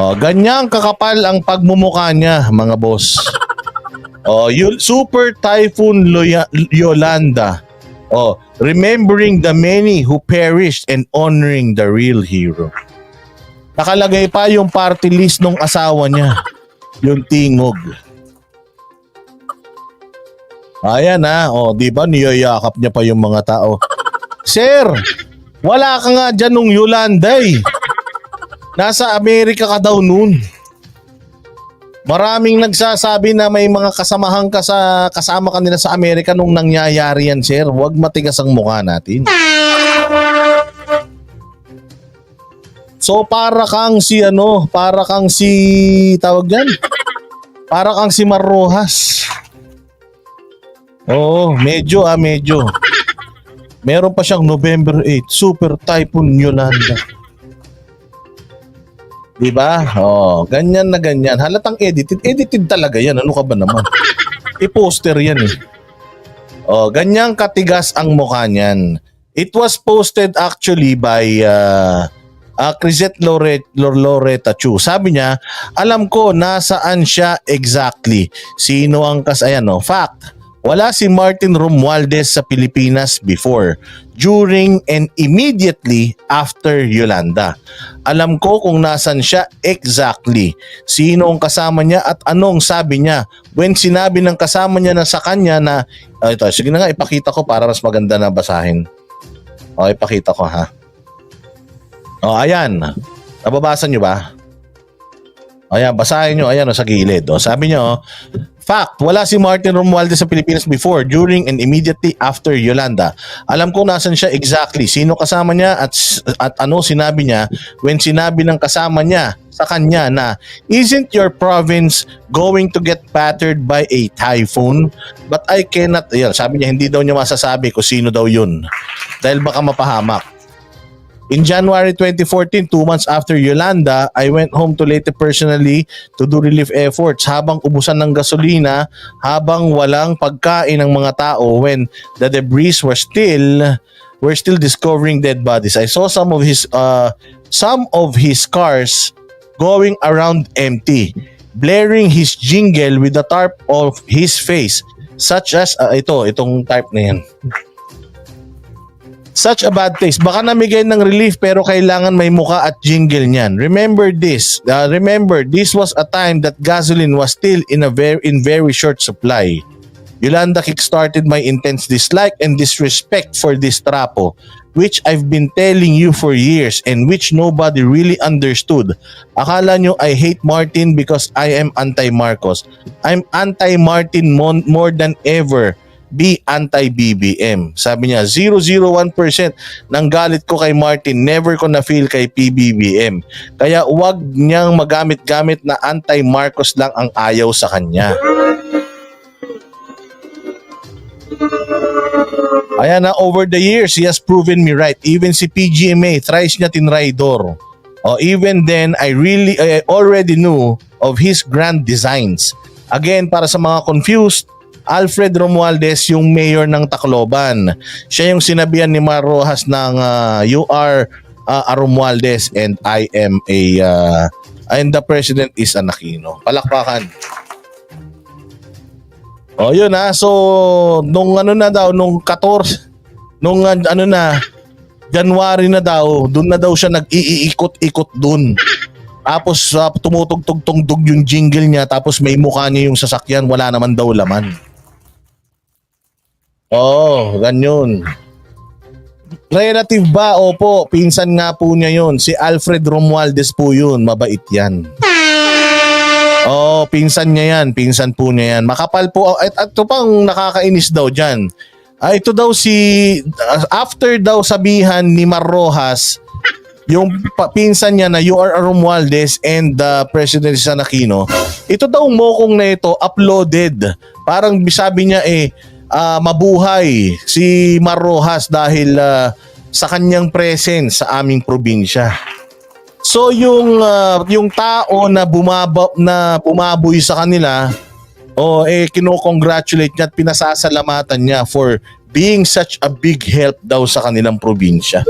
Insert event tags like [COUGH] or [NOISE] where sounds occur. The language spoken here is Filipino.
Oh, ganyang kakapal ang pagmumukha niya, mga boss. Oh, Yul- Super Typhoon Loya- Yolanda. Oh, remembering the many who perished and honoring the real hero. Nakalagay pa yung party list ng asawa niya. Yung tingog. Ayan ha. O, di ba niyayakap niya pa yung mga tao. Sir, wala ka nga dyan nung Yolanda eh. Nasa Amerika ka daw noon. Maraming nagsasabi na may mga kasamahan ka sa kasama kanila sa Amerika nung nangyayari yan, sir. Huwag matigas ang mukha natin. So para kang si ano, para kang si tawag diyan. Para kang si Marrojas. Oo, medyo ah, medyo. Meron pa siyang November 8, Super Typhoon Yolanda. Di ba? Oh, ganyan na ganyan. Halatang edited. Edited talaga yan. Ano ka ba naman? [LAUGHS] I-poster yan eh. Oh, ganyang katigas ang mukha niyan. It was posted actually by uh, uh, Crisette Loret, Lor- Loretta Chu. Sabi niya, alam ko nasaan siya exactly. Sino ang kas... Ayan no, fact. Wala si Martin Romualdez sa Pilipinas before, during, and immediately after Yolanda. Alam ko kung nasan siya exactly. Sino ang kasama niya at anong sabi niya. When sinabi ng kasama niya na sa kanya na, Ah, ito, sige na nga, ipakita ko para mas maganda na basahin. O, ipakita ko ha. O, ayan. Nababasa niyo ba? Ayan, basahin nyo. Ayan, o, sa gilid. O, sabi niyo, Fact, wala si Martin Romualdez sa Pilipinas before, during, and immediately after Yolanda. Alam ko nasan siya exactly, sino kasama niya at, at ano sinabi niya when sinabi ng kasama niya sa kanya na isn't your province going to get battered by a typhoon? But I cannot, ayan, sabi niya hindi daw niya masasabi kung sino daw yun dahil baka mapahamak. In January 2014, two months after Yolanda, I went home to Leyte personally to do relief efforts habang ubusan ng gasolina, habang walang pagkain ng mga tao when the debris were still were still discovering dead bodies. I saw some of his uh, some of his cars going around empty, blaring his jingle with the tarp of his face, such as uh, ito, itong tarp na yan. Such a bad taste. Baka namigay ng relief pero kailangan may muka at jingle niyan. Remember this. Uh, remember, this was a time that gasoline was still in a very in very short supply. Yolanda kickstarted my intense dislike and disrespect for this trapo, which I've been telling you for years and which nobody really understood. Akala nyo I hate Martin because I am anti-Marcos. I'm anti-Martin more than ever be anti-BBM. Sabi niya, 001% ng galit ko kay Martin, never ko na-feel kay PBBM. Kaya huwag niyang magamit-gamit na anti-Marcos lang ang ayaw sa kanya. Ayan na, over the years, he has proven me right. Even si PGMA, thrice niya tinraidor. Oh, even then, I really, I already knew of his grand designs. Again, para sa mga confused, Alfred Romualdez yung mayor ng Tacloban. Siya yung sinabihan ni Mar Rojas ng uh, you are uh, a Romualdez and I am a uh, and the president is an Aquino. Palakpakan. O yun ha. So nung ano na daw nung 14 nung uh, ano na January na daw, doon na daw siya nag-iikot-ikot doon. Tapos uh, tumutugtog-tugtog yung jingle niya tapos may mukha niya yung sasakyan, wala naman daw laman. Oo, oh, ganyan. Relative ba? Opo, pinsan nga po niya yun. Si Alfred Romualdez po yun. Mabait yan. Oo, oh, pinsan niya yan. Pinsan po niya yan. Makapal po. At, at ito pang nakakainis daw dyan. Ah, ito daw si... After daw sabihan ni Mar Rojas, yung pinsan niya na you are a Romualdez and the President San Aquino, ito daw mokong na ito uploaded. Parang sabi niya eh, ah, mabuhay si Mar Rojas dahil ah, sa kanyang presence sa aming probinsya. So yung ah, yung tao na bumaba na bumaboy sa kanila, oh eh kino-congratulate niya at pinasasalamatan niya for being such a big help daw sa kanilang probinsya.